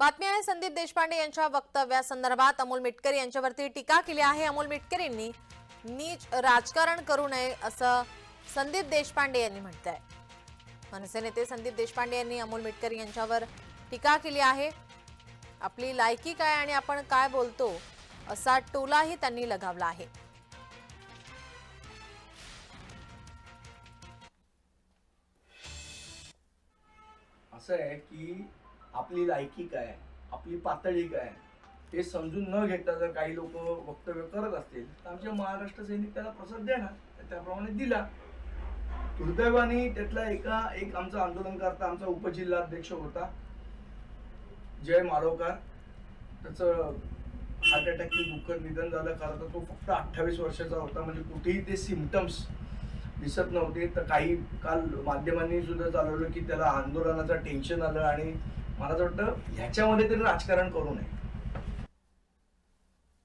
बातमी आहे संदीप देशपांडे यांच्या वक्तव्यासंदर्भात अमोल मिटकर यांच्यावरती टीका केली आहे. अमोल मिटकरींनी नीच राजकारण करू नये असं संदीप देशपांडे यांनी म्हटलंय. मनसे नेते संदीप देशपांडे यांनी अमोल मिटकर यांच्यावर टीका केली आहे. आपली लायकी काय आणि आपण काय बोलतो असा टोलाही त्यांनी लगावला आहे. असं आहे की आपली लायकी काय आपली पातळी काय हे समजून न घेता जर काही लोक वक्तव्य करत असतील तर आमच्या महाराष्ट्र सैनिक त्याला प्रसाद देणार त्याप्रमाणे दिला. दुर्दैवाने त्यातला एका एक आमचा आंदोलनकर्ता आमचा उपजिल्हाध्यक्ष होता जय माळवकर त्याचं हार्ट अटॅकचे दुःखद निधन झालं कारण तर तो फक्त अठ्ठावीस वर्षाचा होता म्हणजे कुठेही ते सिमटम्स दिसत नव्हते. तर काही काल माध्यमांनी सुद्धा चालवलं की त्याला आंदोलनाचं टेन्शन आलं आणि मला असं वाटतं ह्याच्यामध्ये तरी राजकारण करू नये.